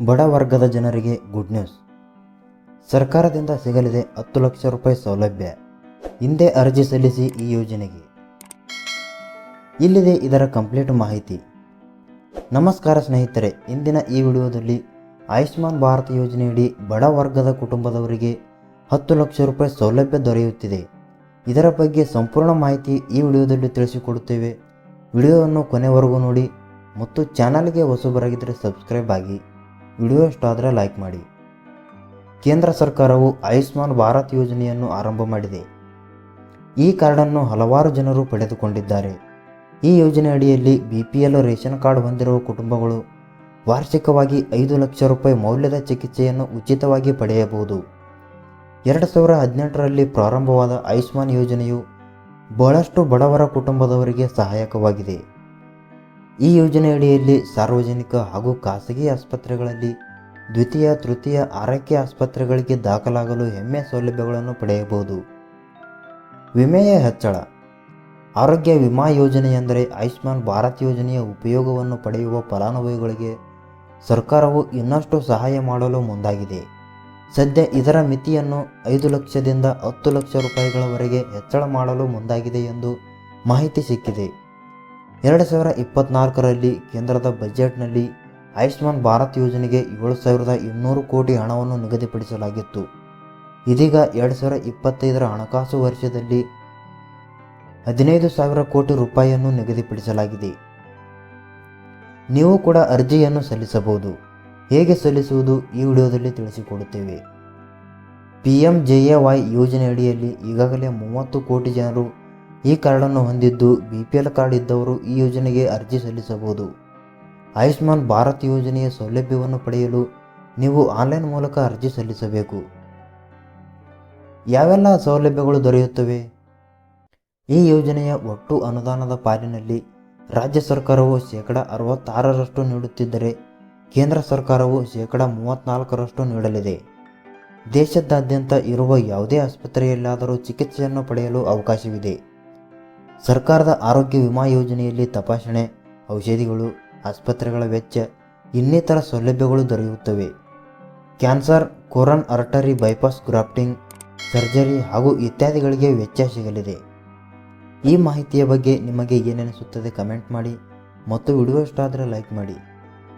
ಬಡ ವರ್ಗದ ಜನರಿಗೆ ಗುಡ್ ನ್ಯೂಸ್ ಸರ್ಕಾರದಿಂದ ಸಿಗಲಿದೆ ಹತ್ತು ಲಕ್ಷ ರೂಪಾಯಿ ಸೌಲಭ್ಯ. ಹಿಂದೆ ಅರ್ಜಿ ಸಲ್ಲಿಸಿ ಈ ಯೋಜನೆಗೆ. ಇಲ್ಲಿದೆ ಇದರ ಕಂಪ್ಲೀಟ್ ಮಾಹಿತಿ. ನಮಸ್ಕಾರ ಸ್ನೇಹಿತರೆ, ಇಂದಿನ ಈ ವಿಡಿಯೋದಲ್ಲಿ ಆಯುಷ್ಮಾನ್ ಭಾರತ್ ಯೋಜನೆಯಡಿ ಬಡ ವರ್ಗದ ಕುಟುಂಬದವರಿಗೆ ಹತ್ತು ಲಕ್ಷ ರೂಪಾಯಿ ಸೌಲಭ್ಯ ದೊರೆಯುತ್ತಿದೆ. ಇದರ ಬಗ್ಗೆ ಸಂಪೂರ್ಣ ಮಾಹಿತಿ ಈ ವಿಡಿಯೋದಲ್ಲಿ ತಿಳಿಸಿಕೊಡುತ್ತೇವೆ. ವಿಡಿಯೋವನ್ನು ಕೊನೆವರೆಗೂ ನೋಡಿ ಮತ್ತು ಚಾನಲ್ಗೆ ಹೊಸಬರಾಗಿದ್ದರೆ ಸಬ್ಸ್ಕ್ರೈಬ್ ಆಗಿ. ವಿಡಿಯೋ ಇಷ್ಟ ಆದರೆ ಲೈಕ್ ಮಾಡಿ. ಕೇಂದ್ರ ಸರ್ಕಾರವು ಆಯುಷ್ಮಾನ್ ಭಾರತ್ ಯೋಜನೆಯನ್ನು ಆರಂಭ ಮಾಡಿದೆ. ಈ ಕಾರ್ಡನ್ನು ಹಲವಾರು ಜನರು ಪಡೆದುಕೊಂಡಿದ್ದಾರೆ. ಈ ಯೋಜನೆ ಅಡಿಯಲ್ಲಿ B P L ration card ಹೊಂದಿರುವ ಕುಟುಂಬಗಳು ವಾರ್ಷಿಕವಾಗಿ ಐದು ಲಕ್ಷ ರೂಪಾಯಿ ಮೌಲ್ಯದ ಚಿಕಿತ್ಸೆಯನ್ನು ಉಚಿತವಾಗಿ ಪಡೆಯಬಹುದು. ಎರಡು ಸಾವಿರ ಹದಿನೆಂಟರಲ್ಲಿ ಪ್ರಾರಂಭವಾದ ಆಯುಷ್ಮಾನ್ ಯೋಜನೆಯು ಬಹಳಷ್ಟು ಬಡವರ ಕುಟುಂಬದವರಿಗೆ ಸಹಾಯಕವಾಗಿದೆ. ಈ ಯೋಜನೆಯಡಿಯಲ್ಲಿ ಸಾರ್ವಜನಿಕ ಹಾಗೂ ಖಾಸಗಿ ಆಸ್ಪತ್ರೆಗಳಲ್ಲಿ ದ್ವಿತೀಯ, ತೃತೀಯ, ಆರೈಕೆ ಆಸ್ಪತ್ರೆಗಳಿಗೆ ದಾಖಲಾಗಲು ಹೆಮ್ಮೆ ಸೌಲಭ್ಯಗಳನ್ನು ಪಡೆಯಬಹುದು. ವಿಮೆಯ ಹೆಚ್ಚಳ. ಆರೋಗ್ಯ ವಿಮಾ ಯೋಜನೆ ಎಂದರೆ ಆಯುಷ್ಮಾನ್ ಭಾರತ್ ಯೋಜನೆಯ ಉಪಯೋಗವನ್ನು ಪಡೆಯುವ ಫಲಾನುಭವಿಗಳಿಗೆ ಸರ್ಕಾರವು ಇನ್ನಷ್ಟು ಸಹಾಯ ಮಾಡಲು ಮುಂದಾಗಿದೆ. ಸದ್ಯ ಇದರ ಮಿತಿಯನ್ನು ಐದು ಲಕ್ಷದಿಂದ ಹತ್ತು ಲಕ್ಷ ರೂಪಾಯಿಗಳವರೆಗೆ ಹೆಚ್ಚಳ ಮಾಡಲು ಮುಂದಾಗಿದೆ ಎಂದು ಮಾಹಿತಿ ಸಿಕ್ಕಿದೆ. ಎರಡು ಸಾವಿರ ಇಪ್ಪತ್ನಾಲ್ಕರಲ್ಲಿ ಕೇಂದ್ರದ ಬಜೆಟ್ನಲ್ಲಿ ಆಯುಷ್ಮಾನ್ ಭಾರತ್ ಯೋಜನೆಗೆ ಏಳು ಸಾವಿರದ ಇನ್ನೂರು ಕೋಟಿ ಹಣವನ್ನು ನಿಗದಿಪಡಿಸಲಾಗಿತ್ತು. ಇದೀಗ ಎರಡು ಸಾವಿರ ಇಪ್ಪತ್ತೈದರ ಹಣಕಾಸು ವರ್ಷದಲ್ಲಿ ಹದಿನೈದು ಸಾವಿರ ಕೋಟಿ ರೂಪಾಯಿಯನ್ನು ನಿಗದಿಪಡಿಸಲಾಗಿದೆ. ನೀವು ಕೂಡ ಅರ್ಜಿಯನ್ನು ಸಲ್ಲಿಸಬಹುದು. ಹೇಗೆ ಸಲ್ಲಿಸುವುದು ಈ ವಿಡಿಯೋದಲ್ಲಿ ತಿಳಿಸಿಕೊಡುತ್ತೇವೆ. P M J A Y ಯೋಜನೆ ಅಡಿಯಲ್ಲಿ ಈಗಾಗಲೇ ಮೂವತ್ತು ಕೋಟಿ ಜನರು ಈ ಕಾರ್ಡನ್ನು ಹೊಂದಿದ್ದು ಬಿ ಪಿ ಎಲ್ ಕಾರ್ಡ್ ಇದ್ದವರು ಈ ಯೋಜನೆಗೆ ಅರ್ಜಿ ಸಲ್ಲಿಸಬಹುದು. ಆಯುಷ್ಮಾನ್ ಭಾರತ್ ಯೋಜನೆಯ ಸೌಲಭ್ಯವನ್ನು ಪಡೆಯಲು ನೀವು ಆನ್ಲೈನ್ ಮೂಲಕ ಅರ್ಜಿ ಸಲ್ಲಿಸಬೇಕು. ಯಾವೆಲ್ಲ ಸೌಲಭ್ಯಗಳು ದೊರೆಯುತ್ತವೆ? ಈ ಯೋಜನೆಯ ಒಟ್ಟು ಅನುದಾನದ ಪಾಲಿನಲ್ಲಿ ರಾಜ್ಯ ಸರ್ಕಾರವು ಶೇಕಡ ಅರವತ್ತಾರರಷ್ಟು ನೀಡುತ್ತಿದ್ದರೆ ಕೇಂದ್ರ ಸರ್ಕಾರವು ಶೇಕಡ ಮೂವತ್ತ್ನಾಲ್ಕರಷ್ಟು ನೀಡಲಿದೆ. ದೇಶದಾದ್ಯಂತ ಇರುವ ಯಾವುದೇ ಆಸ್ಪತ್ರೆಯಲ್ಲಾದರೂ ಚಿಕಿತ್ಸೆಯನ್ನು ಪಡೆಯಲು ಅವಕಾಶವಿದೆ. ಸರ್ಕಾರದ ಆರೋಗ್ಯ ವಿಮಾ ಯೋಜನೆಯಲ್ಲಿ ತಪಾಸಣೆ, ಔಷಧಿಗಳು, ಆಸ್ಪತ್ರೆಗಳ ವೆಚ್ಚ, ಇನ್ನಿತರ ಸೌಲಭ್ಯಗಳು ದೊರೆಯುತ್ತವೆ. Cancer, coronary artery bypass grafting, surgery ಹಾಗೂ ಇತ್ಯಾದಿಗಳಿಗೆ ವೆಚ್ಚ ಸಿಗಲಿದೆ. ಈ ಮಾಹಿತಿಯ ಬಗ್ಗೆ ನಿಮಗೆ ಏನೆನಿಸುತ್ತದೆ ಕಮೆಂಟ್ ಮಾಡಿ ಮತ್ತು ವಿಡಿಯೋ ಇಷ್ಟ ಆದರೆ ಲೈಕ್ ಮಾಡಿ.